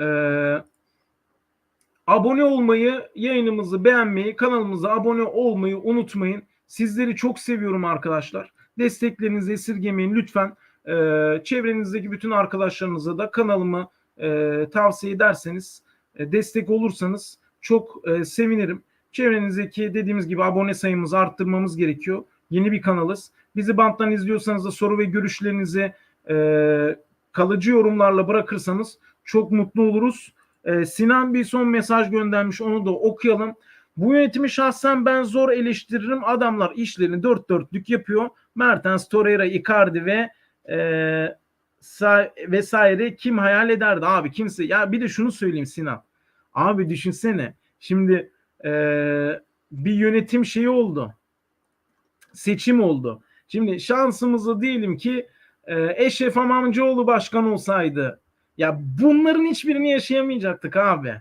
Ee, abone olmayı, yayınımızı beğenmeyi, kanalımıza abone olmayı unutmayın. Sizleri çok seviyorum arkadaşlar. Desteklerinizi esirgemeyin lütfen. Ee, çevrenizdeki bütün arkadaşlarınıza da kanalımı e, tavsiye ederseniz, e, destek olursanız çok e, sevinirim. Çevrenizdeki dediğimiz gibi abone sayımızı arttırmamız gerekiyor. Yeni bir kanalız. Bizi banttan izliyorsanız da soru ve görüşlerinizi e, kalıcı yorumlarla bırakırsanız çok mutlu oluruz. E, Sinan bir son mesaj göndermiş onu da okuyalım. Bu yönetimi şahsen ben zor eleştiririm. Adamlar işlerini dört dörtlük yapıyor. Mertens, Torreira, Icardi ve e, sa- vesaire kim hayal ederdi abi kimse. Ya bir de şunu söyleyeyim Sinan. Abi düşünsene. Şimdi e, bir yönetim şeyi oldu. Seçim oldu. Şimdi şansımızı diyelim ki e, Eşref Amamcıoğlu başkan olsaydı. Ya bunların hiçbirini yaşayamayacaktık abi.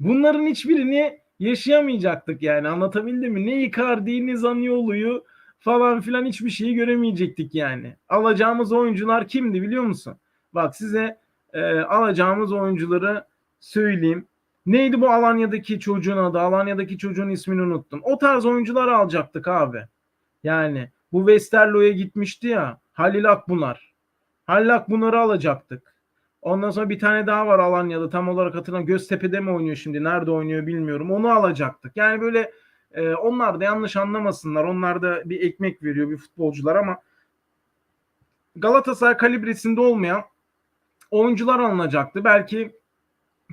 Bunların hiçbirini yaşayamayacaktık yani anlatabildim mi? Ne Icardi'yi ne Zaniolo'yu falan filan hiçbir şeyi göremeyecektik yani. Alacağımız oyuncular kimdi biliyor musun? Bak size e, alacağımız oyuncuları söyleyeyim. Neydi bu Alanya'daki çocuğun adı? Alanya'daki çocuğun ismini unuttum. O tarz oyuncular alacaktık abi. Yani bu Westerlo'ya gitmişti ya. Halil Akbunar. Halil Akbunar'ı alacaktık. Ondan sonra bir tane daha var Alanya'da tam olarak hatırlamıyorum. Göztepe'de mi oynuyor şimdi? Nerede oynuyor bilmiyorum. Onu alacaktık. Yani böyle e, onlar da yanlış anlamasınlar. Onlar da bir ekmek veriyor bir futbolcular ama Galatasaray kalibresinde olmayan oyuncular alınacaktı. Belki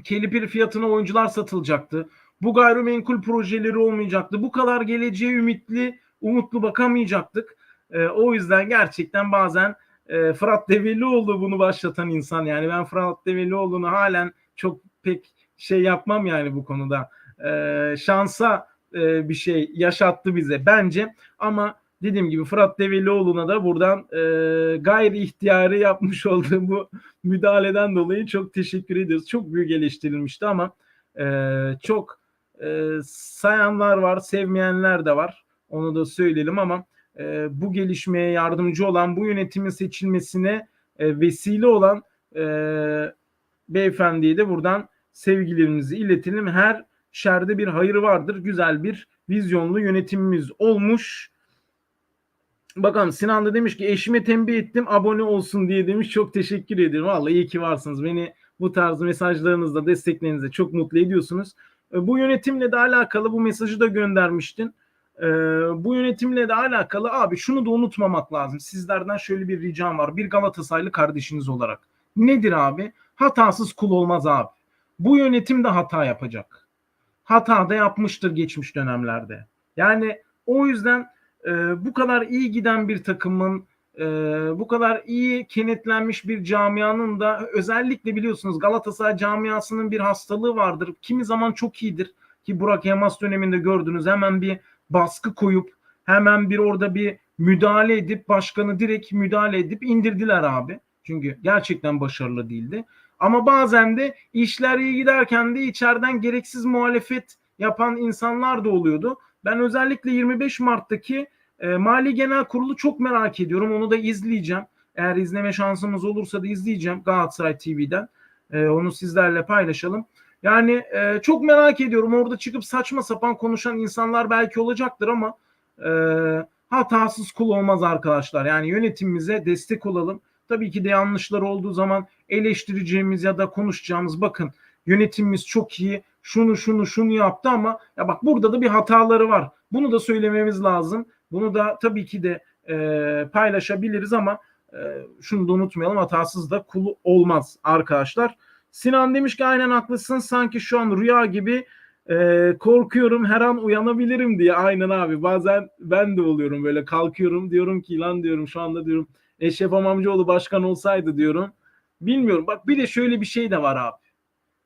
kelipir fiyatına oyuncular satılacaktı. Bu gayrimenkul projeleri olmayacaktı. Bu kadar geleceğe ümitli, umutlu bakamayacaktık. E, o yüzden gerçekten bazen e, Fırat Develioğlu bunu başlatan insan. Yani ben Fırat Develioğlu'nu halen çok pek şey yapmam yani bu konuda. E, şansa e, bir şey yaşattı bize bence. Ama dediğim gibi Fırat Develioğlu'na da buradan e, gayri ihtiyarı yapmış olduğu bu müdahaleden dolayı çok teşekkür ediyoruz. Çok büyük eleştirilmişti ama e, çok e, sayanlar var, sevmeyenler de var. Onu da söyleyelim ama e, bu gelişmeye yardımcı olan, bu yönetimin seçilmesine e, vesile olan e, beyefendiye de buradan sevgilerimizi iletelim. Her şerde bir hayır vardır. Güzel bir vizyonlu yönetimimiz olmuş. Bakalım Sinan da demiş ki eşime tembih ettim abone olsun diye demiş. Çok teşekkür ederim. Vallahi iyi ki varsınız. Beni bu tarz mesajlarınızla desteklerinizle çok mutlu ediyorsunuz. E, bu yönetimle de alakalı bu mesajı da göndermiştin. E, bu yönetimle de alakalı abi şunu da unutmamak lazım. Sizlerden şöyle bir ricam var. Bir Galatasaraylı kardeşiniz olarak. Nedir abi? Hatasız kul olmaz abi. Bu yönetim de hata yapacak. Hata da yapmıştır geçmiş dönemlerde. Yani o yüzden e, bu kadar iyi giden bir takımın e, bu kadar iyi kenetlenmiş bir camianın da özellikle biliyorsunuz Galatasaray camiasının bir hastalığı vardır. Kimi zaman çok iyidir ki Burak Yılmaz döneminde gördünüz hemen bir baskı koyup hemen bir orada bir müdahale edip başkanı direkt müdahale edip indirdiler abi. Çünkü gerçekten başarılı değildi. Ama bazen de işler iyi giderken de içeriden gereksiz muhalefet yapan insanlar da oluyordu. Ben özellikle 25 Mart'taki e, Mali Genel Kurulu çok merak ediyorum. Onu da izleyeceğim. Eğer izleme şansımız olursa da izleyeceğim Galatasaray TV'den. E, onu sizlerle paylaşalım. Yani e, çok merak ediyorum. Orada çıkıp saçma sapan konuşan insanlar belki olacaktır ama e, hatasız kul olmaz arkadaşlar. Yani yönetimimize destek olalım. Tabii ki de yanlışlar olduğu zaman eleştireceğimiz ya da konuşacağımız bakın yönetimimiz çok iyi şunu şunu şunu yaptı ama ya bak burada da bir hataları var. Bunu da söylememiz lazım. Bunu da tabii ki de e, paylaşabiliriz ama e, şunu da unutmayalım hatasız da kul olmaz arkadaşlar. Sinan demiş ki aynen haklısın sanki şu an rüya gibi e, korkuyorum her an uyanabilirim diye. Aynen abi bazen ben de oluyorum böyle kalkıyorum diyorum ki lan diyorum şu anda diyorum Eşref Amamcıoğlu başkan olsaydı diyorum. Bilmiyorum bak bir de şöyle bir şey de var abi.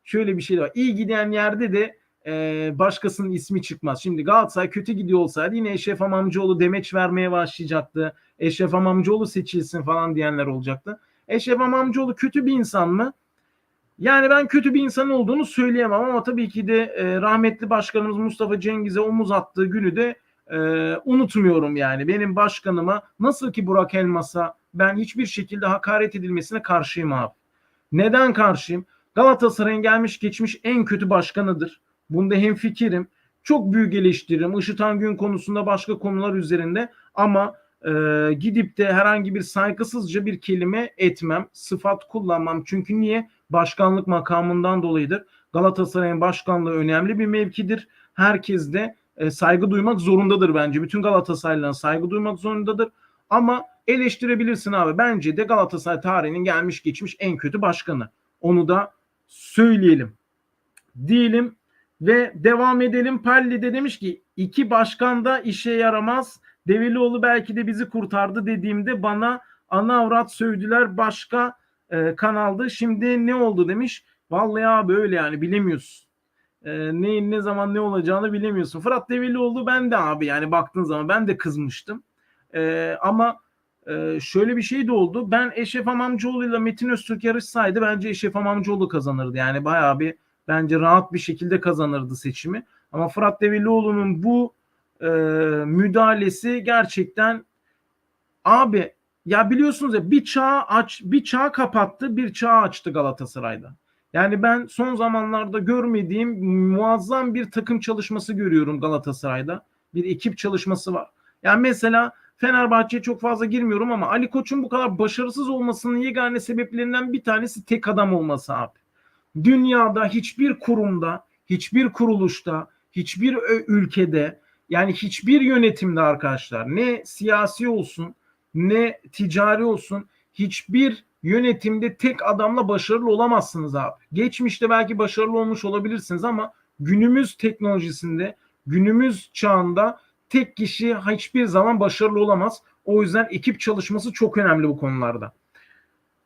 Şöyle bir şey de var. İyi giden yerde de e, başkasının ismi çıkmaz. Şimdi Galatasaray kötü gidiyor olsaydı yine Eşref Amamcıoğlu demeç vermeye başlayacaktı. Eşref Amamcıoğlu seçilsin falan diyenler olacaktı. Eşref Amamcıoğlu kötü bir insan mı? Yani ben kötü bir insan olduğunu söyleyemem ama tabii ki de e, rahmetli başkanımız Mustafa Cengiz'e omuz attığı günü de e, unutmuyorum yani. Benim başkanıma nasıl ki Burak Elmas'a ben hiçbir şekilde hakaret edilmesine karşıyım abi. Neden karşıyım? Galatasaray'ın gelmiş geçmiş en kötü başkanıdır. Bunda hemfikirim. Çok büyük eleştiririm. Işıtan gün konusunda başka konular üzerinde ama e, gidip de herhangi bir saygısızca bir kelime etmem. Sıfat kullanmam. Çünkü niye? Başkanlık makamından dolayıdır. Galatasaray'ın başkanlığı önemli bir mevkidir. Herkes de e, saygı duymak zorundadır bence. Bütün Galatasaraylıların saygı duymak zorundadır. Ama eleştirebilirsin abi. Bence de Galatasaray tarihinin gelmiş geçmiş en kötü başkanı. Onu da söyleyelim. Diyelim ve devam edelim. Palli de demiş ki iki başkan da işe yaramaz. Develioğlu belki de bizi kurtardı dediğimde bana ana avrat sövdüler başka e, kanaldı. Şimdi ne oldu demiş. Vallahi abi öyle yani bilemiyorsun. E, neyin ne zaman ne olacağını bilemiyorsun. Fırat Develioğlu ben de abi yani baktığın zaman ben de kızmıştım. E, ama e, şöyle bir şey de oldu. Ben Eşref Amamcıoğlu ile Metin Öztürk yarışsaydı bence Eşref Amamcıoğlu kazanırdı. Yani bayağı bir bence rahat bir şekilde kazanırdı seçimi. Ama Fırat Develioğlu'nun bu e, müdahalesi gerçekten abi ya biliyorsunuz ya bir çağ aç bir çağ kapattı bir çağ açtı Galatasaray'da. Yani ben son zamanlarda görmediğim muazzam bir takım çalışması görüyorum Galatasaray'da. Bir ekip çalışması var. Yani mesela Fenerbahçe'ye çok fazla girmiyorum ama Ali Koç'un bu kadar başarısız olmasının yegane sebeplerinden bir tanesi tek adam olması abi. Dünyada hiçbir kurumda, hiçbir kuruluşta, hiçbir ülkede yani hiçbir yönetimde arkadaşlar ne siyasi olsun ne ticari olsun hiçbir yönetimde tek adamla başarılı olamazsınız abi. Geçmişte belki başarılı olmuş olabilirsiniz ama günümüz teknolojisinde, günümüz çağında tek kişi hiçbir zaman başarılı olamaz. O yüzden ekip çalışması çok önemli bu konularda.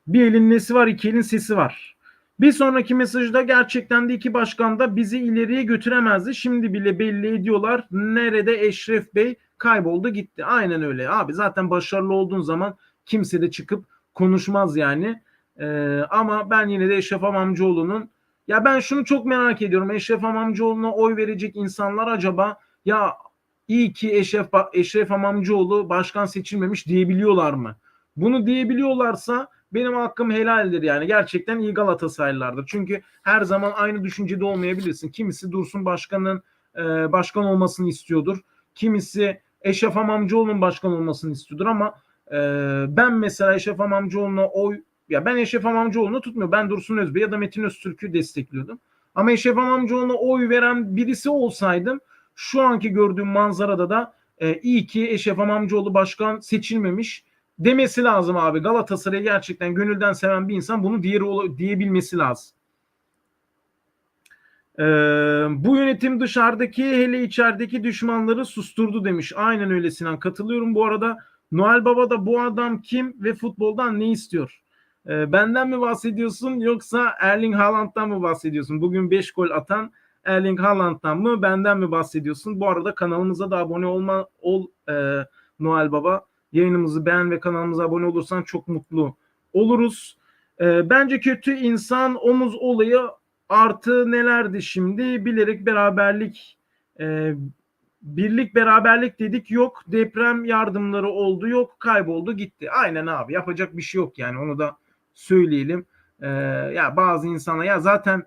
Bir elin nesi var, iki elin sesi var. Bir sonraki mesajda gerçekten de iki başkan da bizi ileriye götüremezdi. Şimdi bile belli ediyorlar. Nerede Eşref Bey kayboldu gitti. Aynen öyle. Abi zaten başarılı olduğun zaman kimse de çıkıp konuşmaz yani. Ee, ama ben yine de Eşref Amamcıoğlu'nun ya ben şunu çok merak ediyorum. Eşref Amamcıoğlu'na oy verecek insanlar acaba ya iyi ki Eşref, Eşref Amamcıoğlu başkan seçilmemiş diyebiliyorlar mı? Bunu diyebiliyorlarsa benim hakkım helaldir yani. Gerçekten iyi Galatasaraylılardır. Çünkü her zaman aynı düşüncede olmayabilirsin. Kimisi Dursun Başkan'ın e, başkan olmasını istiyordur. Kimisi Eşref Amamcıoğlu'nun başkan olmasını istiyordur ama e, ben mesela Eşref Amamcıoğlu'na oy ya ben Eşref Amamcıoğlu'nu tutmuyorum. Ben Dursun Özbey ya da Metin Öztürk'ü destekliyordum. Ama Eşref Amamcıoğlu'na oy veren birisi olsaydım şu anki gördüğüm manzarada da e, iyi ki Eşref Amamcıoğlu başkan seçilmemiş demesi lazım abi. Galatasaray'ı gerçekten gönülden seven bir insan bunu diğeri diyebilmesi lazım. Ee, bu yönetim dışarıdaki hele içerideki düşmanları susturdu demiş. Aynen öyle Sinan. Katılıyorum. Bu arada Noel Baba da bu adam kim ve futboldan ne istiyor? Ee, benden mi bahsediyorsun yoksa Erling Haaland'dan mı bahsediyorsun? Bugün 5 gol atan Erling Haaland'dan mı benden mi bahsediyorsun? Bu arada kanalımıza da abone olma ol e, Noel Baba. Yayınımızı beğen ve kanalımıza abone olursan çok mutlu oluruz. E, bence kötü insan omuz olayı artı nelerdi şimdi? Bilerek beraberlik e, birlik beraberlik dedik yok. Deprem yardımları oldu yok. Kayboldu gitti. Aynen abi yapacak bir şey yok yani onu da söyleyelim. E, ya bazı insana ya zaten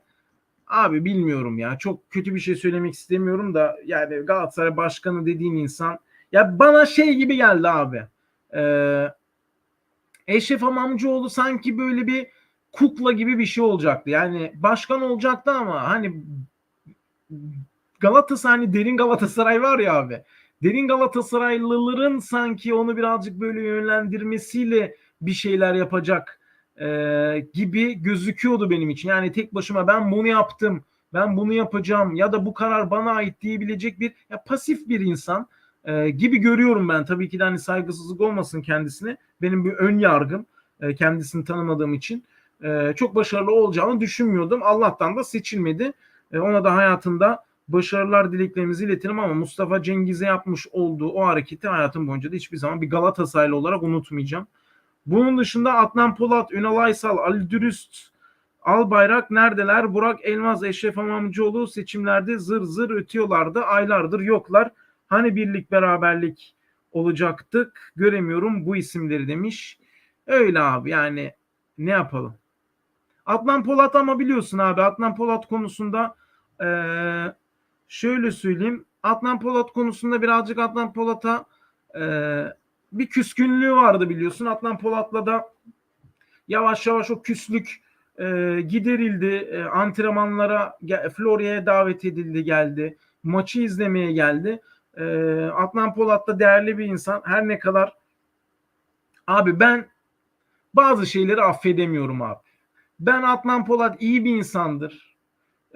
abi bilmiyorum ya çok kötü bir şey söylemek istemiyorum da yani Galatasaray başkanı dediğin insan ya bana şey gibi geldi abi. Ee, Eşref Amamcıoğlu sanki böyle bir kukla gibi bir şey olacaktı. Yani başkan olacaktı ama hani Galatasaray hani derin Galatasaray var ya abi. Derin Galatasaraylıların sanki onu birazcık böyle yönlendirmesiyle bir şeyler yapacak e, gibi gözüküyordu benim için. Yani tek başıma ben bunu yaptım, ben bunu yapacağım ya da bu karar bana ait diyebilecek bir ya pasif bir insan e, gibi görüyorum ben. Tabii ki de hani saygısızlık olmasın kendisine. Benim bir ön yargım e, kendisini tanımadığım için e, çok başarılı olacağını düşünmüyordum. Allah'tan da seçilmedi. E, ona da hayatında başarılar dileklerimizi iletelim ama Mustafa Cengiz'e yapmış olduğu o hareketi hayatım boyunca da hiçbir zaman bir Galatasaraylı olarak unutmayacağım. Bunun dışında Adnan Polat, Ünal Aysal, Ali Dürüst, Albayrak neredeler? Burak Elmaz, Eşref Amamcıoğlu seçimlerde zır zır ötüyorlardı. Aylardır yoklar. Hani birlik beraberlik olacaktık göremiyorum bu isimleri demiş. Öyle abi yani ne yapalım. Adnan Polat ama biliyorsun abi Adnan Polat konusunda şöyle söyleyeyim. Adnan Polat konusunda birazcık Adnan Polat'a bir küskünlüğü vardı biliyorsun. Adnan Polat'la da yavaş yavaş o küslük eee, giderildi. Eee, antrenmanlara Florya'ya davet edildi geldi. Maçı izlemeye geldi. Eee, Adnan Polat da değerli bir insan. Her ne kadar abi ben bazı şeyleri affedemiyorum abi. Ben Adnan Polat iyi bir insandır.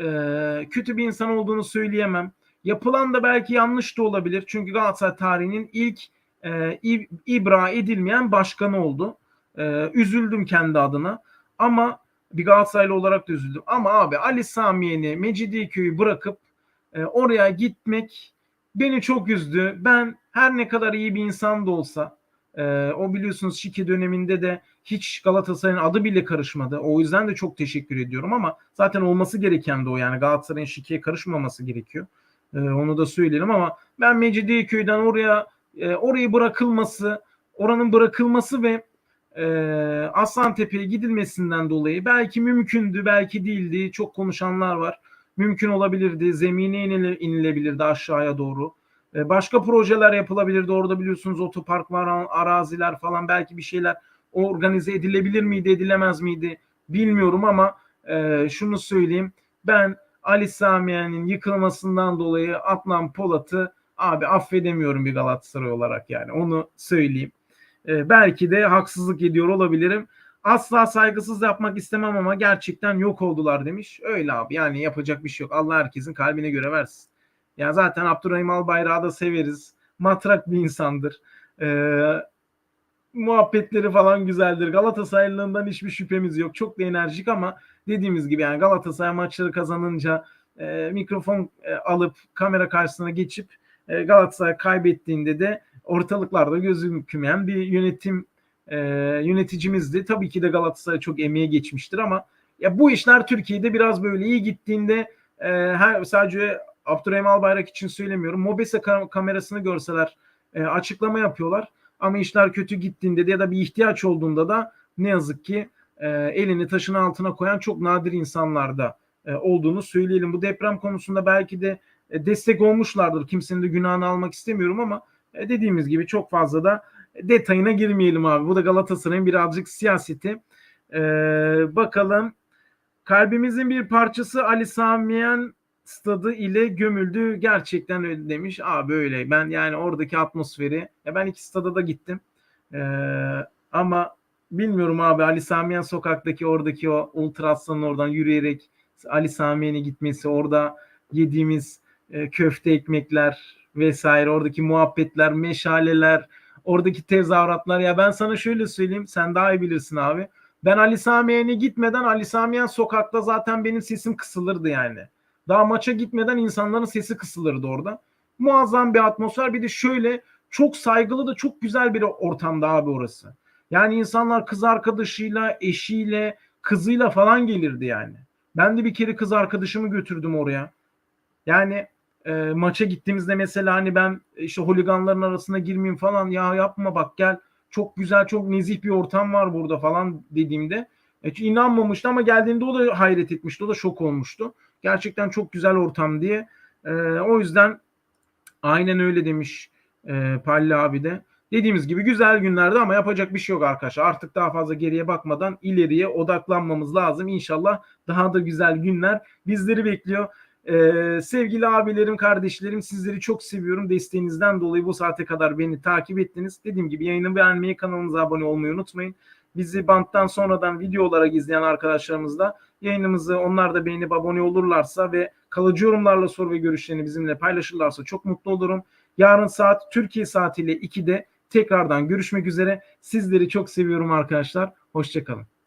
Ee, kötü bir insan olduğunu söyleyemem. Yapılan da belki yanlış da olabilir. Çünkü Galatasaray tarihinin ilk e, ib- ibra edilmeyen başkanı oldu. Ee, üzüldüm kendi adına. Ama bir Galatasaraylı olarak da üzüldüm. Ama abi Ali Samiyen'i, Mecidiyeköy'ü bırakıp e, oraya gitmek beni çok üzdü. Ben her ne kadar iyi bir insan da olsa e, o biliyorsunuz Şiki döneminde de hiç Galatasaray'ın adı bile karışmadı. O yüzden de çok teşekkür ediyorum ama zaten olması gereken de o yani Galatasaray'ın Şiki'ye karışmaması gerekiyor. E, onu da söyleyelim ama ben Mecidiyeköy'den oraya e, orayı bırakılması, oranın bırakılması ve e, Aslantepe'ye gidilmesinden dolayı belki mümkündü, belki değildi. Çok konuşanlar var. Mümkün olabilirdi. Zemine inile, inilebilirdi aşağıya doğru. E, başka projeler yapılabilirdi. Orada biliyorsunuz otopark var, araziler falan belki bir şeyler organize edilebilir miydi, edilemez miydi bilmiyorum ama e, şunu söyleyeyim. Ben Ali Samiyen'in yıkılmasından dolayı Adnan Polat'ı abi affedemiyorum bir Galatasaray olarak yani onu söyleyeyim. E, belki de haksızlık ediyor olabilirim. Asla saygısız yapmak istemem ama gerçekten yok oldular demiş. Öyle abi yani yapacak bir şey yok. Allah herkesin kalbine göre versin. Ya zaten Abdurrahim Albayrak'ı da severiz. Matrak bir insandır. Ee, muhabbetleri falan güzeldir. Galatasaraylılığından hiçbir şüphemiz yok. Çok da enerjik ama dediğimiz gibi yani Galatasaray maçları kazanınca e, mikrofon e, alıp kamera karşısına geçip e, Galatasaray kaybettiğinde de ortalıklarda gözükmeyen bir yönetim e, yöneticimizdi. Tabii ki de Galatasaray çok emeğe geçmiştir ama ya bu işler Türkiye'de biraz böyle iyi gittiğinde e, her sadece Abdurrahim Albayrak için söylemiyorum. Mobese kamerasını görseler e, açıklama yapıyorlar. Ama işler kötü gittiğinde de ya da bir ihtiyaç olduğunda da ne yazık ki e, elini taşın altına koyan çok nadir insanlarda e, olduğunu söyleyelim. Bu deprem konusunda belki de e, destek olmuşlardır. Kimsenin de günahını almak istemiyorum ama e, dediğimiz gibi çok fazla da detayına girmeyelim abi. Bu da Galatasaray'ın birazcık siyaseti. E, bakalım kalbimizin bir parçası Ali Samiyen stadı ile gömüldü. Gerçekten öyle demiş. Abi öyle. Ben yani oradaki atmosferi ya ben iki stada da gittim. Ee, ama bilmiyorum abi Ali Samiyen sokaktaki oradaki o Ultra Aslan'ın oradan yürüyerek Ali Samiyen'e gitmesi orada yediğimiz e, köfte ekmekler vesaire oradaki muhabbetler, meşaleler, oradaki tezahüratlar ya ben sana şöyle söyleyeyim sen daha iyi bilirsin abi. Ben Ali Samiyen'e gitmeden Ali Samiyen sokakta zaten benim sesim kısılırdı yani. Daha maça gitmeden insanların sesi kısılırdı orada. Muazzam bir atmosfer. Bir de şöyle çok saygılı da çok güzel bir ortamda abi orası. Yani insanlar kız arkadaşıyla, eşiyle, kızıyla falan gelirdi yani. Ben de bir kere kız arkadaşımı götürdüm oraya. Yani e, maça gittiğimizde mesela hani ben işte holiganların arasına girmeyeyim falan ya yapma bak gel çok güzel çok nezih bir ortam var burada falan dediğimde e, inanmamıştı ama geldiğinde o da hayret etmişti o da şok olmuştu. Gerçekten çok güzel ortam diye. E, o yüzden aynen öyle demiş e, Palli abi de. Dediğimiz gibi güzel günlerde ama yapacak bir şey yok arkadaşlar. Artık daha fazla geriye bakmadan ileriye odaklanmamız lazım. İnşallah daha da güzel günler bizleri bekliyor. Ee, sevgili abilerim, kardeşlerim sizleri çok seviyorum. Desteğinizden dolayı bu saate kadar beni takip ettiniz. Dediğim gibi yayını beğenmeyi, kanalımıza abone olmayı unutmayın. Bizi banttan sonradan video olarak izleyen arkadaşlarımız da yayınımızı onlar da beğenip abone olurlarsa ve kalıcı yorumlarla soru ve görüşlerini bizimle paylaşırlarsa çok mutlu olurum. Yarın saat Türkiye saatiyle 2'de tekrardan görüşmek üzere. Sizleri çok seviyorum arkadaşlar. Hoşçakalın.